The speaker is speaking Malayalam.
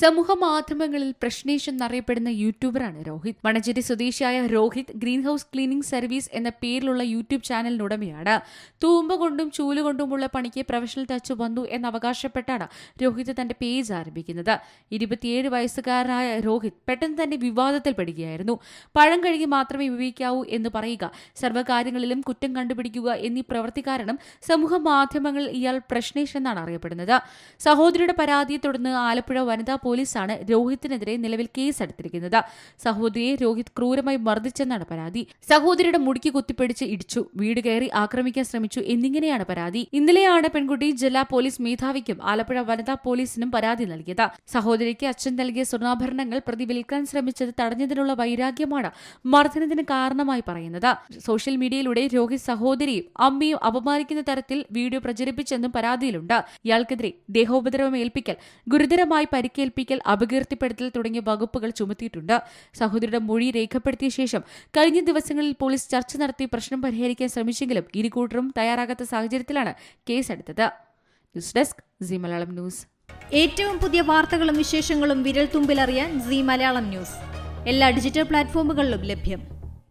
സമൂഹ മാധ്യമങ്ങളിൽ പ്രശ്നേഷൻ എന്നറിയപ്പെടുന്ന യൂട്യൂബറാണ് രോഹിത്. മണഞ്ചേരി സ്വദേശിയായ Rohit green house cleaning service എന്ന പേരിലുള്ള യൂട്യൂബ് ചാനലിനുടമയാണ്. തൂമ്പ കൊണ്ടും ചൂൽ കൊണ്ടുമുള്ള പണിക്ക് പ്രൊഫഷണൽ ടച്ച് വന്നു എന്ന് അവകാശപ്പെട്ടാണ് രോഹിത് തന്റെ പേജ് ആരംഭിക്കുന്നത്. ഇരുപത്തിയേഴ് വയസ്സുകാരനായ രോഹിത് പെട്ടെന്ന് തന്നെ വിവാദത്തിൽ പെടുകയായിരുന്നു പഴം കഴുകി മാത്രമേ ഉപയോഗിക്കാവൂ എന്ന് പറയുക സർവകാര്യങ്ങളിലും കുറ്റം കണ്ടുപിടിക്കുക എന്നീ പ്രവൃത്തി കാരണം സമൂഹ മാധ്യമങ്ങളിൽ ഇയാൾ പ്രശ്നേഷ് എന്നാണ് അറിയപ്പെടുന്നത്. സഹോദരിയുടെ പരാതിയെ തുടർന്ന് ആലപ്പുഴ വനിതാ പോലീസാണ് രോഹിത്തിനെതിരെ നിലവിൽ കേസെടുത്തിരിക്കുന്നത്. സഹോദരിയെ രോഹിത് ക്രൂരമായി മർദ്ദിച്ചെന്നാണ് പരാതി. സഹോദരിയുടെ മുടിക്ക് കുത്തിപ്പിടിച്ച് ഇടിച്ചു വീട് കയറി ആക്രമിക്കാൻ ശ്രമിച്ചു എന്നിങ്ങനെയാണ് പരാതി. ഇന്നലെയാണ് പെൺകുട്ടി ജില്ലാ പോലീസ് മേധാവിക്കും ആലപ്പുഴ വനിതാ പോലീസിനും പരാതി നൽകിയത്. സഹോദരിക്ക് അച്ഛൻ നൽകിയ സ്വർണാഭരണങ്ങൾ പ്രതി വിൽക്കാൻ ശ്രമിച്ചത് തടഞ്ഞതിനുള്ള വൈരാഗ്യമാണ് മർദ്ദനത്തിന് കാരണമായി പറയുന്നത്. സോഷ്യൽ മീഡിയയിലൂടെ രോഹിത് സഹോദരിയും അമ്മയും അപമാനിക്കുന്ന തരത്തിൽ വീഡിയോ പ്രചരിപ്പിച്ചെന്നും പരാതിയിലുണ്ട്. ഇയാൾക്കെതിരെ ദേഹോപദ്രവം ഏൽപ്പിക്കൽ ഗുരുതരമായി പരിക്കേൽപ്പിക്കൽ അപകീർത്തിപ്പെടുത്തൽ തുടങ്ങിയ വകുപ്പുകൾ ചുമത്തിയിട്ടുണ്ട്. സഹോദരിയുടെ മൊഴി രേഖപ്പെടുത്തിയ ശേഷം കഴിഞ്ഞ ദിവസങ്ങളിൽ പോലീസ് ചർച്ച നടത്തി പ്രശ്നം പരിഹരിക്കാൻ ശ്രമിച്ചെങ്കിലും ഇരുകൂട്ടരും തയ്യാറാകാത്ത സാഹചര്യത്തിലാണ് കേസെടുത്തത്. News desk C Malayalam news. ഏറ്റവും പുതിയ വാർത്തകളും വിശേഷങ്ങളും വിരൽ തുമ്പിലറിയാൻ സി മലയാളം ന്യൂസ്. എല്ലാ ഡിജിറ്റൽ പ്ലാറ്റ്ഫോമുകളിലും ലഭ്യം.